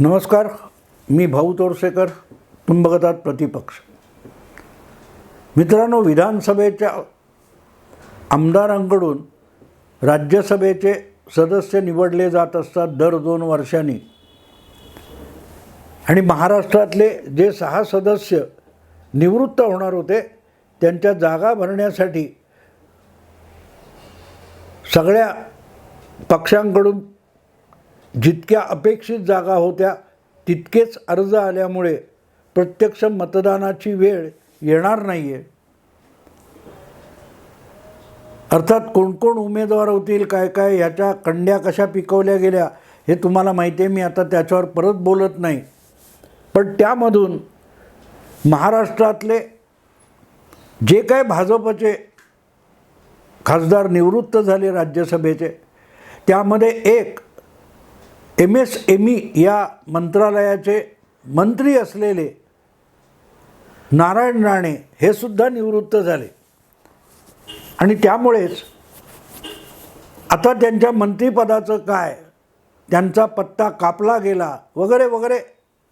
नमस्कार मी भाऊ तोरसेकर तुम्ही बघत आहात प्रतिपक्ष. मित्रांनो विधानसभेच्या आमदारांकडून राज्यसभेचे सदस्य निवडले जात असतात दर दोन वर्षांनी. आणि महाराष्ट्रातले जे सहा सदस्य निवृत्त होणार होते त्यांच्या जागा भरण्यासाठी सगळ्या पक्षांकडून जितक्या अपेक्षित जागा होत्या तितकेच अर्ज आल्यामुळे प्रत्यक्ष मतदानाची वेळ येणार नाही आहे अर्थात कोण कोण उमेदवार होतील काय काय ह्याच्या कंड्या कशा पिकवल्या गेल्या हे तुम्हाला माहिती आहे मी आता त्याच्यावर परत बोलत नाही. पण त्यामधून महाराष्ट्रातले जे काय भाजपचे खासदार निवृत्त झाले राज्यसभेचे त्यामध्ये एक एम एस एम ई या मंत्रालयाचे मंत्री असलेले नारायण राणे हे सुद्धा निवृत्त झाले. आणि त्यामुळेच आता त्यांच्या मंत्रिपदाचं काय त्यांचा पत्ता कापला गेला वगैरे वगैरे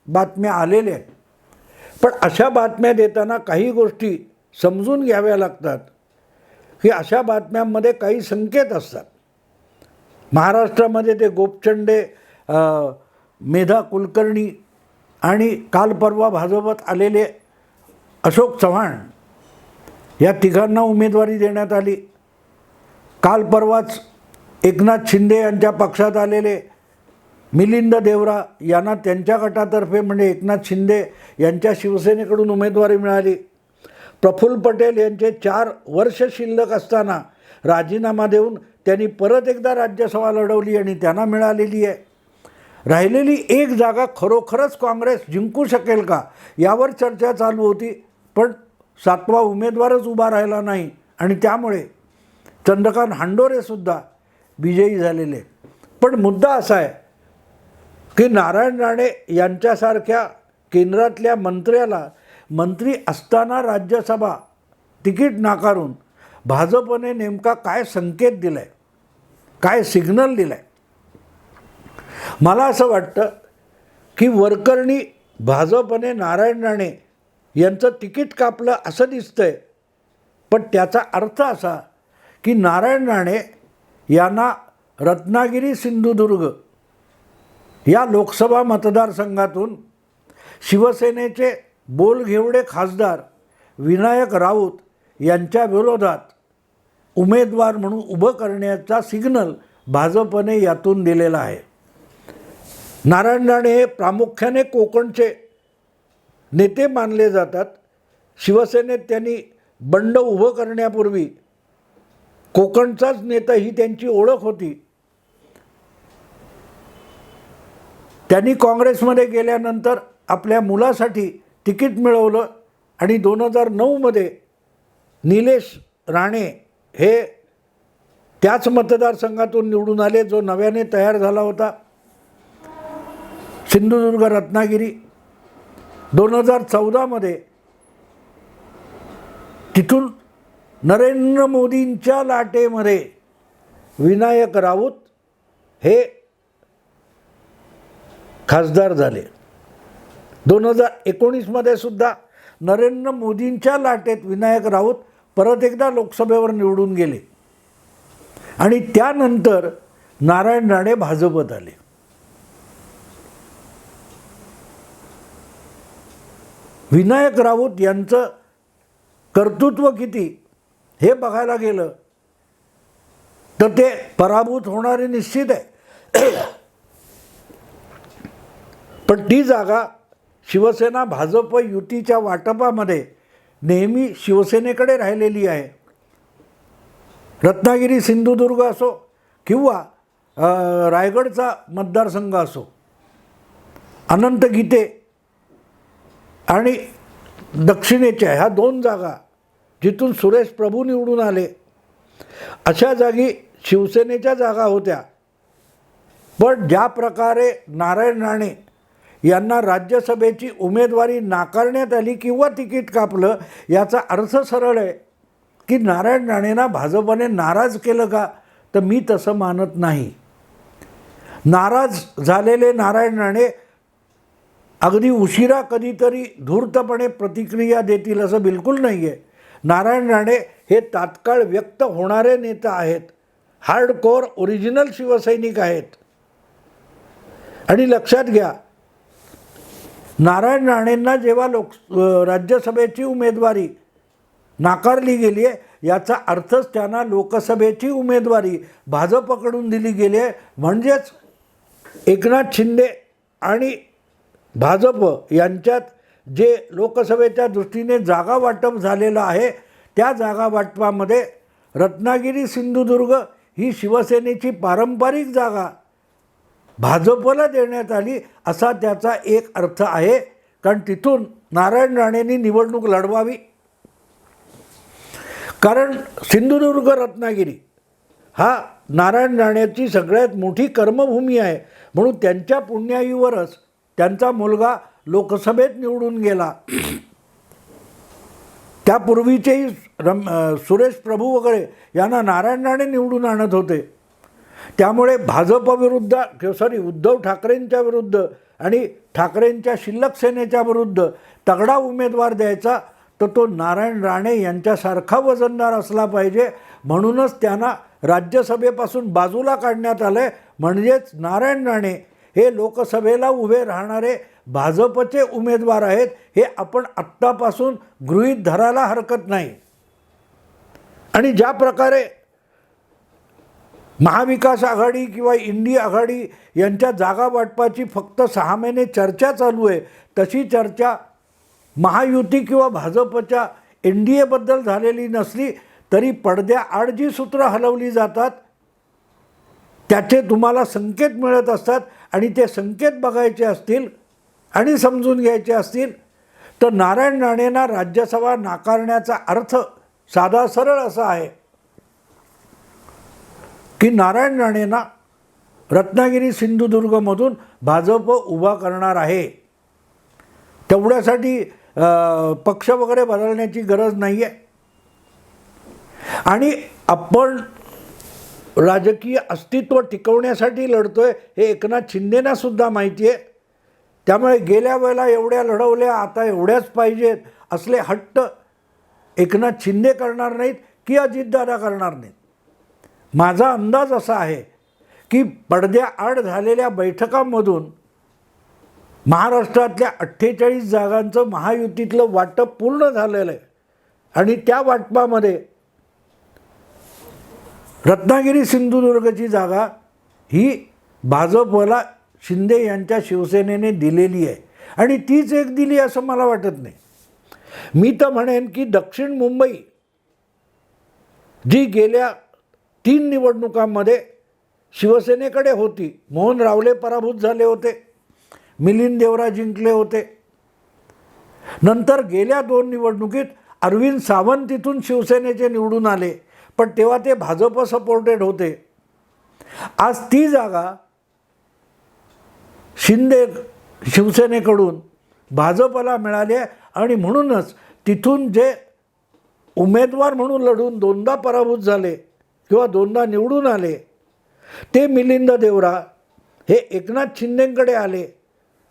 बातम्या आलेल्या आहेत. पण अशा बातम्या देताना काही गोष्टी समजून घ्याव्या लागतात की अशा बातम्यांमध्ये काही संकेत असतात. महाराष्ट्रामध्ये ते गोपचंडे मेधा कुलकर्णी आणि काल परवा भाजपात आलेले अशोक चव्हाण या तिघांना उमेदवारी देण्यात आली. काल परवाच एकनाथ शिंदे यांच्या पक्षात आलेले मिलिंद देवरा यांना त्यांच्या गटातर्फे म्हणजे एकनाथ शिंदे यांच्या शिवसेनेकडून उमेदवारी मिळाली. प्रफुल्ल पटेल यांचे चार वर्ष शिल्लक असताना राजीनामा देऊन त्यांनी परत एकदा राज्यसभा लढवली आणि त्यांना मिळालेली आहे. राहिलेली एक जागा खरोखरच काँग्रेस जिंकू शकेल का? यावर चर्चा चालू होती पण सातवा उमेदवारच उभा राहिला नाही. आणि त्यामुळे चंद्रकांत हांडोरेसुद्धा विजयी झालेले. पण मुद्दा असा आहे की नारायण राणे यांच्यासारख्या केंद्रातल्या मंत्र्याला मंत्री असताना राज्यसभा तिकीट नाकारून भाजपने नेमका काय संकेत दिला आहे काय सिग्नल दिला आहे मला असं वाटतं की वरकरणी भाजपने नारायण राणे यांचं तिकीट कापलं असं दिसतं आहे पण त्याचा अर्थ असा की नारायण राणे यांना रत्नागिरी सिंधुदुर्ग या लोकसभा मतदारसंघातून शिवसेनेचे बोलघेवडे खासदार विनायक राऊत यांच्या विरोधात उमेदवार म्हणून उभं करण्याचा सिग्नल भाजपने यातून दिलेला आहे. नारायण राणे हे प्रामुख्याने कोकणचे नेते मानले जातात. शिवसेनेत त्यांनी बंड उभं करण्यापूर्वी कोकणचाच नेता ही त्यांची ओळख होती. त्यांनी काँग्रेसमध्ये गेल्यानंतर आपल्या मुलासाठी तिकीट मिळवलं आणि दोन हजार नऊमध्ये निलेश राणे हे त्याच मतदारसंघातून निवडून आले जो नव्याने तयार झाला होता. सिंधुदुर्ग रत्नागिरी. दोन हजार चौदामध्ये तिथून नरेंद्र मोदींच्या लाटेमध्ये विनायक राऊत हे खासदार झाले. दोन हजार एकोणीसमध्ये सुद्धा नरेंद्र मोदींच्या लाटेत विनायक राऊत परत एकदा लोकसभेवर निवडून गेले. आणि त्यानंतर नारायण राणे भाजपत आले. विनायक राऊत यांचं कर्तृत्व किती? हे बघायला गेलं तर ते पराभूत होणारे निश्चित आहे. पण ती जागा शिवसेना भाजप युतीच्या वाटपामध्ये नेहमी शिवसेनेकडे राहिलेली आहे. रत्नागिरी सिंधुदुर्ग असो किंवा रायगडचा मतदारसंघ असो अनंत गीते आणि दक्षिणेच्या ह्या दोन जागा जिथून सुरेश प्रभू निवडून आले अशा जागी शिवसेनेच्या जागा होत्या. पण ज्या प्रकारे नारायण राणे यांना राज्यसभेची उमेदवारी नाकारण्यात आली किंवा तिकीट कापलं याचा अर्थ सरळ आहे की नारायण राणेंना भाजपने नाराज केलं का? तर मी तसं मानत नाही. नाराज झालेले नारायण राणे अगदी उशिरा कधीतरी धूर्तपणे प्रतिक्रिया देतील असं बिलकुल नाही आहे नारायण राणे हे तात्काळ व्यक्त होणारे नेता आहेत. हार्डकोर ओरिजिनल शिवसैनिक आहेत. आणि लक्षात घ्या नारायण राणेंना जेव्हा लोक राज्यसभेची उमेदवारी नाकारली गेली आहे याचा अर्थच त्यांना लोकसभेची उमेदवारी भाजपकडून दिली गेली आहे. म्हणजेच एकनाथ शिंदे आणि भाजप यांच्यात जे लोकसभेच्या दृष्टीने जागा वाटप झालेलं आहे त्या जागा वाटपामध्ये रत्नागिरी सिंधुदुर्ग ही शिवसेनेची पारंपरिक जागा भाजपला देण्यात आली असा त्याचा एक अर्थ आहे. कारण तिथून नारायण राणेंनी निवडणूक लढवावी. कारण सिंधुदुर्ग रत्नागिरी हा नारायण राणेची सगळ्यात मोठी कर्मभूमी आहे. म्हणून त्यांच्या पुण्याईवरच त्यांचा मुलगा लोकसभेत निवडून गेला. त्यापूर्वीचेही रम सुरेश प्रभू वगैरे यांना नारायण राणे निवडून आणत होते. त्यामुळे भाजपविरुद्ध सॉरी उद्धव ठाकरेंच्या विरुद्ध आणि ठाकरेंच्या शिल्लक सेनेच्या विरुद्ध तगडा उमेदवार द्यायचा तर तो नारायण राणे यांच्यासारखा वजनदार असला पाहिजे. म्हणूनच त्यांना राज्यसभेपासून बाजूला काढण्यात आलं आहे म्हणजेच नारायण राणे हे लोकसभेला उभे राहणारे भाजपचे उमेदवार आहेत हे आपण आत्तापासून गृहीत धरायला हरकत नाही. आणि ज्या प्रकारे महाविकास आघाडी किंवा इंडी आघाडी यांच्या जागा वाटपाची फक्त सहा महिने चर्चा चालू आहे तशी चर्चा महायुती किंवा भाजपच्या एन डी एबद्दल झालेली नसली तरी पडद्याआड जी सूत्रं हलवली जातात त्याचे तुम्हाला संकेत मिळत असतात आणि ते संकेत बघायचे असतील आणि समजून घ्यायचे असतील तर नारायण राणेंना राज्यसभा नाकारण्याचा अर्थ साधा सरळ असा आहे की नारायण राणेंना रत्नागिरी सिंधुदुर्गमधून भाजप उभा करणार आहे. तेवढ्यासाठी पक्ष वगैरे बदलण्याची गरज नाही आहे आणि आपण राजकीय अस्तित्व टिकवण्यासाठी लढतो आहे हे एकनाथ शिंदेनासुद्धा माहिती आहे. त्यामुळे गेल्या वेळेला एवढ्या लढवल्या आता एवढ्याच पाहिजेत असले हट्ट एकनाथ शिंदे करणार नाहीत की अजितदादा करणार नाहीत. माझा अंदाज असा आहे की पडद्याआड झालेल्या बैठकांमधून महाराष्ट्रातल्या अठ्ठेचाळीस जागांचं महायुतीतलं वाटप पूर्ण झालेलं आहे. आणि त्या वाटपामध्ये रत्नागिरी सिंधुदुर्गची जागा ही भाजपला शिंदे यांच्या शिवसेनेने दिलेली आहे. आणि तीच एक दिली असं मला वाटत नाही. मी तर म्हणेन की दक्षिण मुंबई जी गेल्या तीन निवडणुकांमध्ये शिवसेनेकडे होती. मोहन रावले पराभूत झाले होते. मिलिंद देवरा जिंकले होते. नंतर गेल्या दोन निवडणुकीत अरविंद सावंत तिथून शिवसेनेचे निवडून आले. पण तेव्हा ते भाजप सपोर्टेड होते. आज ती जागा शिंदे शिवसेनेकडून भाजपला मिळाली आहे आणि म्हणूनच तिथून जे उमेदवार म्हणून लढून दोनदा पराभूत झाले किंवा दोनदा निवडून आले ते मिलिंद देवरा हे एकनाथ शिंदेंकडे आले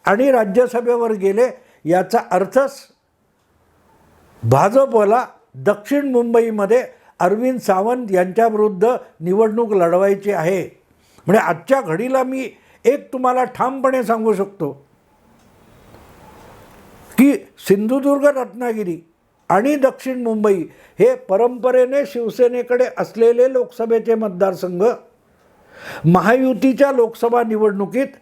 आणि राज्यसभेवर गेले याचा अर्थच भाजपला दक्षिण मुंबईमध्ये अरविंद सावंत यांच्याविरुद्ध निवडणूक लढवायची आहे. म्हणजे आजच्या घडीला मी एक तुम्हाला ठामपणे सांगू शकतो. की सिंधुदुर्ग रत्नागिरी आणि दक्षिण मुंबई हे परंपरेने शिवसेनेकडे असलेले लोकसभेचे मतदारसंघ महायुतीच्या लोकसभा निवडणुकीत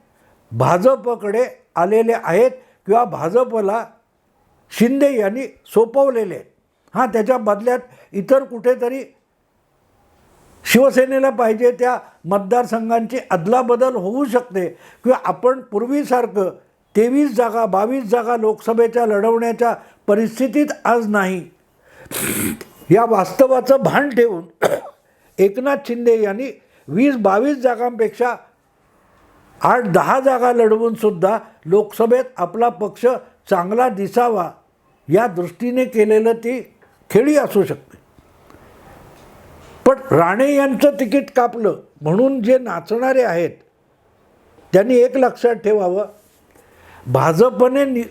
भाजपकडे आलेले आहेत किंवा भाजपला शिंदे यांनी सोपवलेले. आहेत हां त्याच्या बदल्यात इतर कुठेतरी शिवसेनेला पाहिजे त्या मतदारसंघांची अदलाबदल होऊ शकते. किंवा आपण पूर्वीसारखं तेवीस जागा बावीस जागा लोकसभेच्या लढवण्याच्या परिस्थितीत आज नाही. या वास्तवाचं भान ठेवून एकनाथ शिंदे यांनी वीस बावीस जागांपेक्षा आठ दहा जागा लढवूनसुद्धा लोकसभेत आपला पक्ष चांगला दिसावा या दृष्टीने केलेलं ती खेळी असू शकते. पण राणे यांचं तिकीट कापलं म्हणून जे नाचणारे आहेत त्यांनी एक लक्षात ठेवावं. भाजपने नि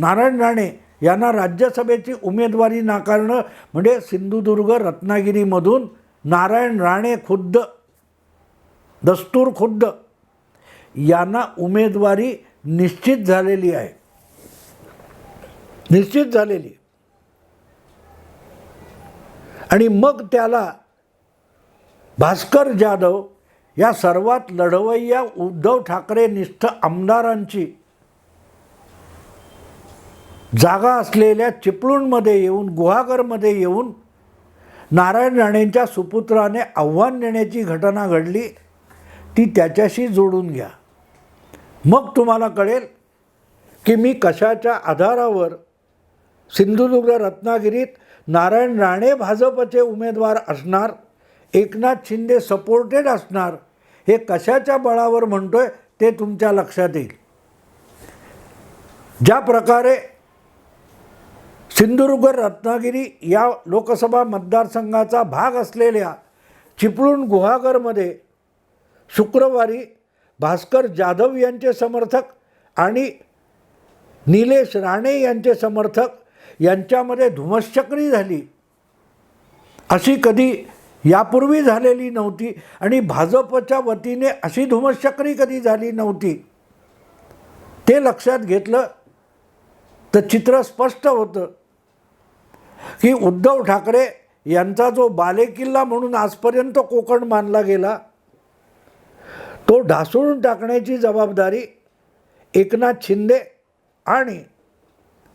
नारायण राणे यांना राज्यसभेची उमेदवारी नाकारणं म्हणजे सिंधुदुर्ग रत्नागिरीमधून नारायण राणे खुद्द दस्तूर खुद्द यांना उमेदवारी निश्चित झालेली आहे. निश्चित झालेली आणि मग त्याला भास्कर जाधव या सर्वात लढवय्या उद्धव ठाकरे निष्ठ आमदारांची जागा असलेल्या चिपळूणमध्ये येऊन गुहागरमध्ये येऊन नारायण राणेंच्या सुपुत्राने आव्हान देण्याची घटना घडली ती त्याच्याशी जोडून घ्या. मग तुम्हाला कळेल की मी कशाच्या आधारावर सिंधुदुर्ग रत्नागिरीत नारायण राणे भाजपचे उमेदवार असणार एकनाथ शिंदे सपोर्टेड असणार हे कशाच्या बळावर म्हणतोय ते तुमच्या लक्षात येईल. ज्या प्रकारे सिंधुदुर्ग रत्नागिरी या लोकसभा मतदारसंघाचा भाग असलेल्या चिपळूण गुहागरमध्ये शुक्रवारी भास्कर जाधव यांचे समर्थक आणि निलेश राणे यांचे समर्थक यांच्यामध्ये धुमश्चक्री झाली. अशी कधी यापूर्वी झालेली नव्हती आणि भाजपच्या वतीने अशी धुमश्चक्री कधी झाली नव्हती ते लक्षात घेतलं तर चित्र स्पष्ट होतं की उद्धव ठाकरे यांचा जो बालेकिल्ला म्हणून आजपर्यंत कोकण मानला गेला तो ढासळून टाकण्याची जबाबदारी एकनाथ शिंदे आणि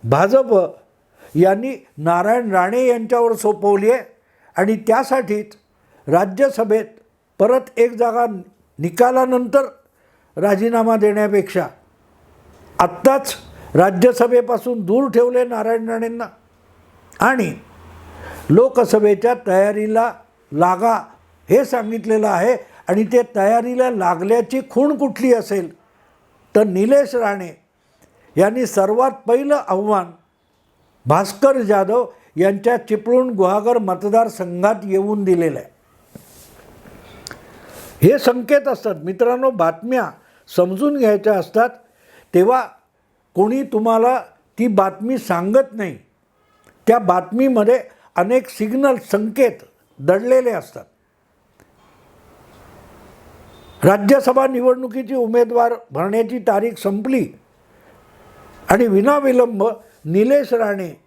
भाजप यांनी नारायण राणे यांच्यावर सोपवली आहे. आणि त्यासाठीच राज्यसभेत परत एक जागा निकालानंतर राजीनामा देण्यापेक्षा आत्ताच राज्यसभेपासून दूर ठेवले नारायण राणेंना. आणि लोकसभेच्या तयारीला लागा हे सांगितलेलं आहे. आणि ते तयारीला लागल्याची खूण कुठली असेल? तर निलेश राणे यांनी सर्वात पहिलं आव्हान भास्कर जाधव यांच्या चिपळूण गुहागर मतदारसंघात येऊन दिलेलं आहे. हे संकेत असतात. मित्रांनो बातम्या समजून घ्यायच्या असतात. तेव्हा कोणी तुम्हाला ती बातमी सांगत नाही. त्या बातमीमध्ये अनेक सिग्नल संकेत दडलेले असतात. राज्यसभा निवडणुकीची उमेदवार भरण्याची तारीख संपली आणि विनाविलंब निलेश राणे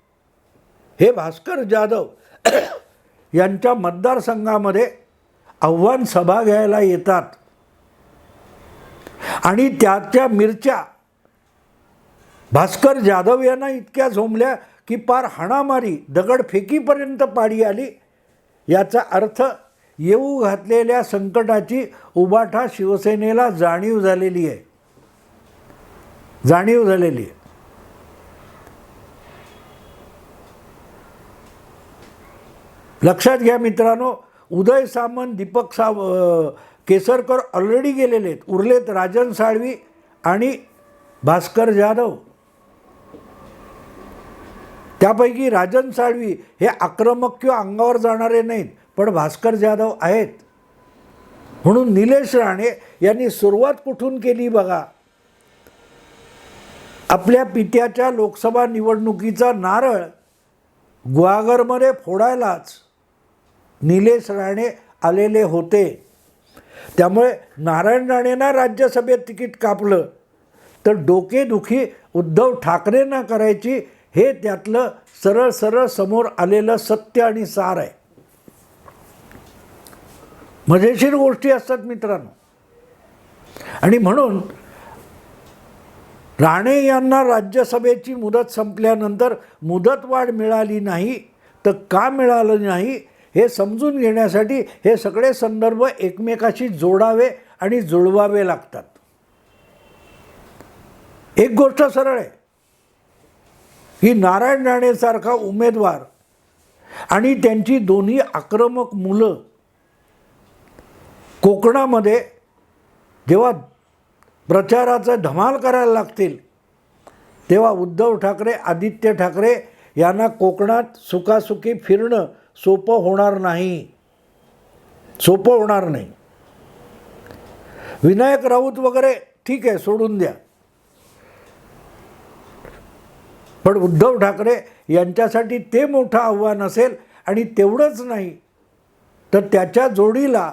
हे भास्कर जाधव यांच्या मतदारसंघामध्ये आव्हान सभा घ्यायला येतात. आणि त्याच्या मिरच्या भास्कर जाधव यांना इतक्या झोंबल्या की पार हाणामारी दगडफेकीपर्यंत पाडी आली. याचा अर्थ येऊ घातलेल्या संकटाची उबाठा शिवसेनेला जाणीव झालेली आहे. जाणीव झालेली आहे. लक्षात घ्या मित्रांनो उदय सामंत दीपक साव केसरकर ऑलरेडी गेलेले आहेत. उरलेत राजन साळवी आणि भास्कर जाधव. त्यापैकी राजन साळवी हे आक्रमक किंवा अंगावर जाणारे नाहीत पण भास्कर जाधव आहेत. म्हणून निलेश राणे यांनी सुरुवात कुठून केली बघा? आपल्या पित्याच्या लोकसभा निवडणुकीचा नारळ गुहागरमध्ये फोडायलाच. निलेश राणे आलेले होते. त्यामुळे नारायण राणेंना राज्यसभेत तिकीट कापलं. तर डोकेदुखी उद्धव ठाकरेंना करायची हे त्यातलं सरळ सरळ समोर आलेलं सत्य आणि सार आहे. मजेशीर गोष्टी असतात मित्रांनो. आणि म्हणून राणे यांना राज्यसभेची मुदत संपल्यानंतर मुदतवाढ मिळाली नाही तर का मिळालं नाही हे समजून घेण्यासाठी हे सगळे संदर्भ एकमेकाशी जोडावे आणि जुळवावे लागतात. एक गोष्ट सरळ आहे. की नारायण राणेसारखा उमेदवार आणि त्यांची दोन्ही आक्रमक मुलं कोकणामध्ये जेव्हा प्रचाराचं धमाल करायला लागतील तेव्हा उद्धव ठाकरे आदित्य ठाकरे यांना कोकणात सुखासुखी फिरणं सोपं होणार नाही. सोपं होणार नाही. विनायक राऊत वगैरे ठीक आहे सोडून द्या. पण उद्धव ठाकरे यांच्यासाठी ते मोठं आव्हान असेल आणि तेवढंच नाही तर त्याच्या जोडीला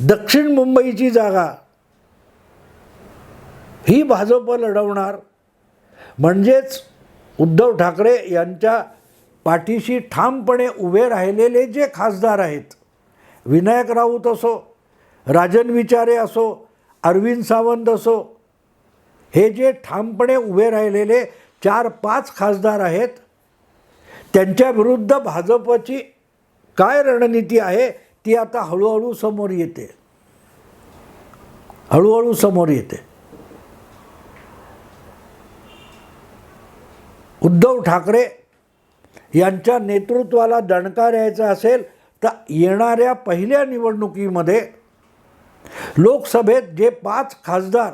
दक्षिण मुंबईची जागा ही भाजप लढवणार. म्हणजेच उद्धव ठाकरे यांच्या पाठीशी ठामपणे उभे राहिलेले जे खासदार आहेत विनायक राऊत असो राजन विचारे असो अरविंद सावंत असो हे जे ठामपणे उभे राहिलेले चार पाच खासदार आहेत त्यांच्या विरुद्ध भाजपची काय रणनीती आहे ती आता हळूहळू समोर येते. हळूहळू समोर येते. उद्धव ठाकरे यांच्या नेतृत्वाला दणकार यायचा असेल तर येणाऱ्या पहिल्या निवडणुकीमध्ये लोकसभेत जे पाच खासदार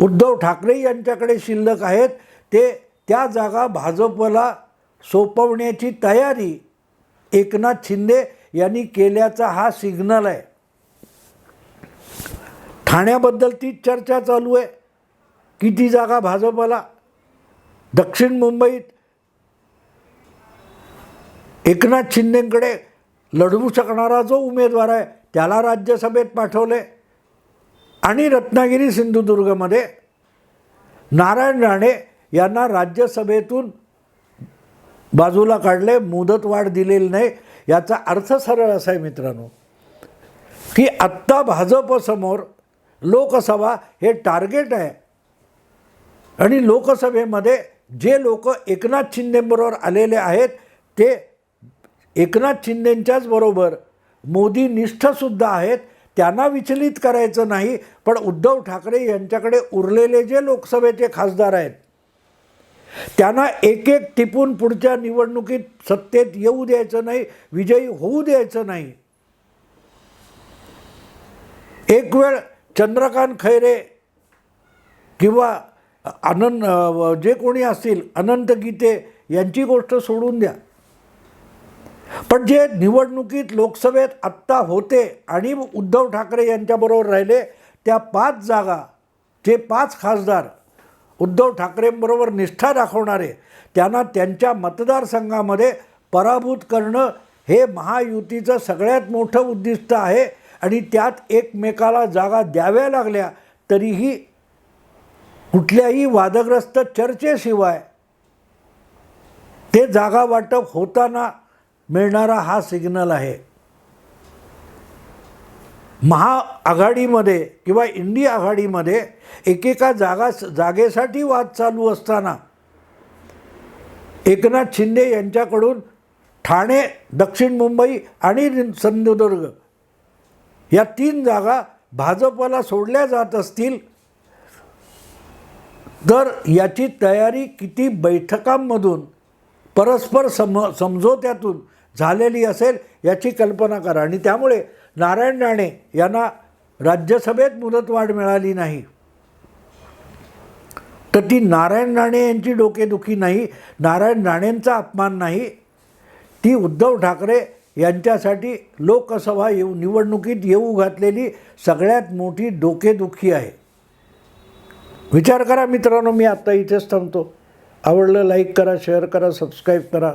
उद्धव ठाकरे यांच्याकडे शिल्लक आहेत ते त्या जागा भाजपला सोपवण्याची तयारी एकनाथ शिंदे यांनी केल्याचा हा सिग्नल आहे. ठाण्याबद्दल तीच चर्चा चालू आहे. किती जागा भाजपला? दक्षिण मुंबईत एकनाथ शिंदेकडे लढवू शकणारा जो उमेदवार आहे त्याला राज्यसभेत पाठवले. आणि रत्नागिरी सिंधुदुर्गमध्ये नारायण राणे यांना राज्यसभेतून बाजूला काढले मुदतवाढ दिलेली नाही. याचा अर्थ सरळ असा आहे मित्रांनो की आत्ता भाजपसमोर लोकसभा हे टार्गेट आहे. आणि लोकसभेमध्ये जे लोक एकनाथ शिंदेबरोबर आलेले आहेत ते एकनाथ शिंदेंच्याच बरोबर. मोदी निष्ठसुद्धा आहेत त्यांना विचलित करायचं नाही पण उद्धव ठाकरे यांच्याकडे उरलेले जे लोकसभेचे खासदार आहेत त्यांना एक एक टिपून पुढच्या निवडणुकीत सत्तेत येऊ द्यायचं नाही विजयी होऊ द्यायचं नाही. एक वेळ चंद्रकांत खैरे किंवा आनंद जे कोणी असतील अनंत गीते यांची गोष्ट सोडून द्या. पण जे निवडणुकीत लोकसभेत आत्ता होते आणि उद्धव ठाकरे यांच्याबरोबर राहिले त्या पाच जागा जे पाच खासदार उद्धव ठाकरेंबरोबर निष्ठा दाखवणारे त्यांना त्यांच्या मतदारसंघामध्ये पराभूत करणं हे महायुतीचं सगळ्यात मोठं उद्दिष्ट आहे आणि त्यात एकमेकाला जागा द्याव्या लागल्या तरीही कुठल्याही वादग्रस्त चर्चेशिवाय ते जागा वाटप होताना मिळणारा हा सिग्नल आहे. महाआघाडीमध्ये किंवा इंडिया आघाडीमध्ये एकेका जागा जागेसाठी वाद चालू असताना एकनाथ शिंदे यांच्याकडून ठाणे दक्षिण मुंबई आणि सिंधुदुर्ग या तीन जागा भाजपला सोडल्या जात असतील. तर याची तयारी किती बैठकांमधून परस्पर सम समझोत्यातून झालेली असेल याची कल्पना करा. आणि त्यामुळे नारायण राणे यांना राज्यसभेत मुदतवाढ मिळाली नाही. तर ती नारायण राणे यांची डोकेदुखी नाही नारायण राणेंचा अपमान नाही. ती उद्धव ठाकरे यांच्यासाठी लोकसभा येऊ निवडणुकीत येऊ घातलेली सगळ्यात मोठी डोकेदुखी आहे. विचार करा मित्रांनो मी आत्ता इथेच थांबतो. आवडलं लाईक करा शेअर करा सबस्क्राईब करा.